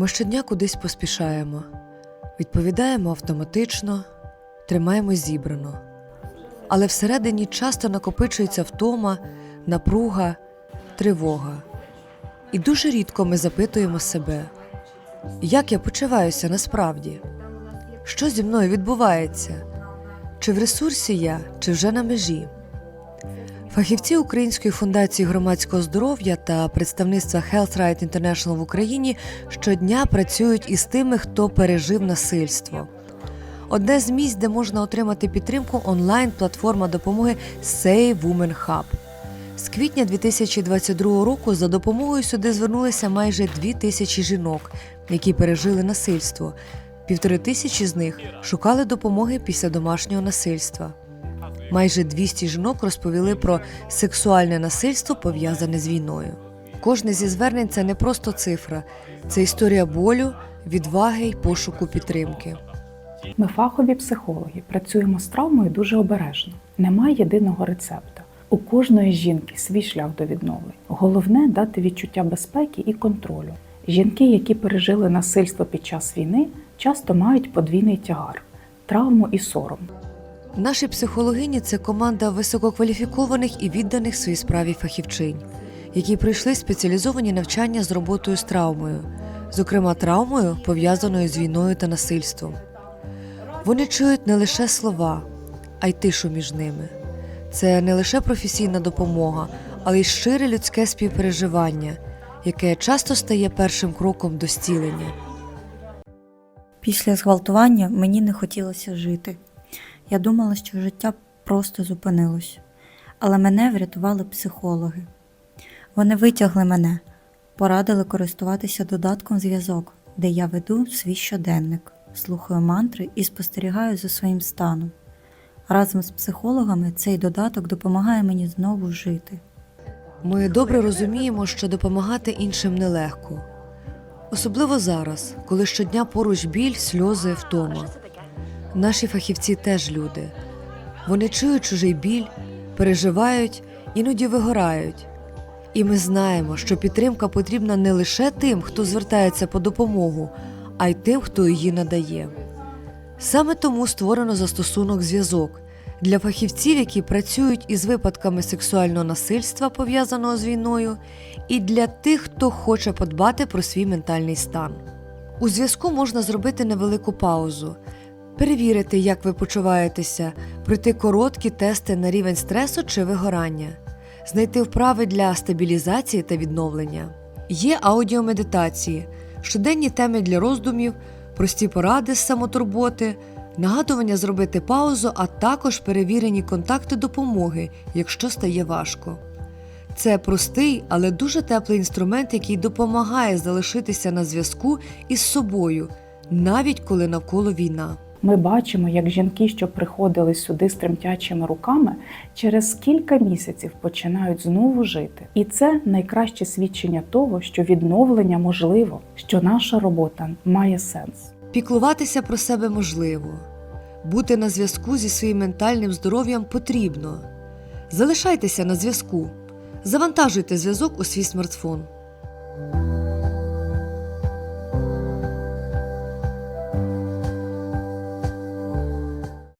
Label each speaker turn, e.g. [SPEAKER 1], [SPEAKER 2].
[SPEAKER 1] Ми щодня кудись поспішаємо, відповідаємо автоматично, тримаємо зібрано. Але всередині часто накопичується втома, напруга, тривога. І дуже рідко ми запитуємо себе, як я почуваюся насправді? Що зі мною відбувається? Чи в ресурсі я, чи вже на межі? Фахівці Української фундації громадського здоров'я та представництва Health Right International в Україні щодня працюють із тими, хто пережив насильство. Одне з місць, де можна отримати підтримку, онлайн-платформа допомоги Save Women Hub. З квітня 2022 року за допомогою сюди звернулися майже дві тисячі жінок, які пережили насильство. Півтори тисячі з них шукали допомоги після домашнього насильства. Майже 200 жінок розповіли про сексуальне насильство, пов'язане з війною. Кожне зі звернень це не просто цифра, це історія болю, відваги й пошуку підтримки.
[SPEAKER 2] Ми фахові психологи, працюємо з травмою дуже обережно. Немає єдиного рецепта. У кожної жінки свій шлях до відновлення. Головне дати відчуття безпеки і контролю. Жінки, які пережили насильство під час війни, часто мають подвійний тягар, травму і сором.
[SPEAKER 1] Наші психологині це команда висококваліфікованих і відданих своїй справі фахівчинь, які пройшли спеціалізовані навчання з роботою з травмою, зокрема травмою, пов'язаною з війною та насильством. Вони чують не лише слова, а й тишу між ними. Це не лише професійна допомога, але й щире людське співпереживання, яке часто стає першим кроком до зцілення.
[SPEAKER 3] Після зґвалтування мені не хотілося жити. Я думала, що життя просто зупинилось. Але мене врятували психологи. Вони витягли мене, порадили користуватися додатком зв'язок, де я веду свій щоденник, слухаю мантри і спостерігаю за своїм станом. Разом з психологами цей додаток допомагає мені знову жити.
[SPEAKER 1] Ми добре розуміємо, що допомагати іншим нелегко, особливо зараз, коли щодня поруч біль, сльози, втома. Наші фахівці теж люди. Вони чують чужий біль, переживають, іноді вигорають. І ми знаємо, що підтримка потрібна не лише тим, хто звертається по допомогу, а й тим, хто її надає. Саме тому створено застосунок зв'язок для фахівців, які працюють із випадками сексуального насильства, пов'язаного з війною, і для тих, хто хоче подбати про свій ментальний стан. У зв'язку можна зробити невелику паузу, перевірити, як ви почуваєтеся, пройти короткі тести на рівень стресу чи вигорання, знайти вправи для стабілізації та відновлення. Є аудіомедитації, щоденні теми для роздумів, прості поради з самотурботи, нагадування зробити паузу, а також перевірені контакти допомоги, якщо стає важко. Це простий, але дуже теплий інструмент, який допомагає залишитися на зв'язку із собою, навіть коли навколо війна.
[SPEAKER 2] Ми бачимо, як жінки, що приходили сюди з тремтячими руками, через кілька місяців починають знову жити. І це найкраще свідчення того, що відновлення можливо, що наша робота має сенс.
[SPEAKER 1] Піклуватися про себе можливо, бути на зв'язку зі своїм ментальним здоров'ям потрібно. Залишайтеся на зв'язку, завантажуйте зв'язок у свій смартфон.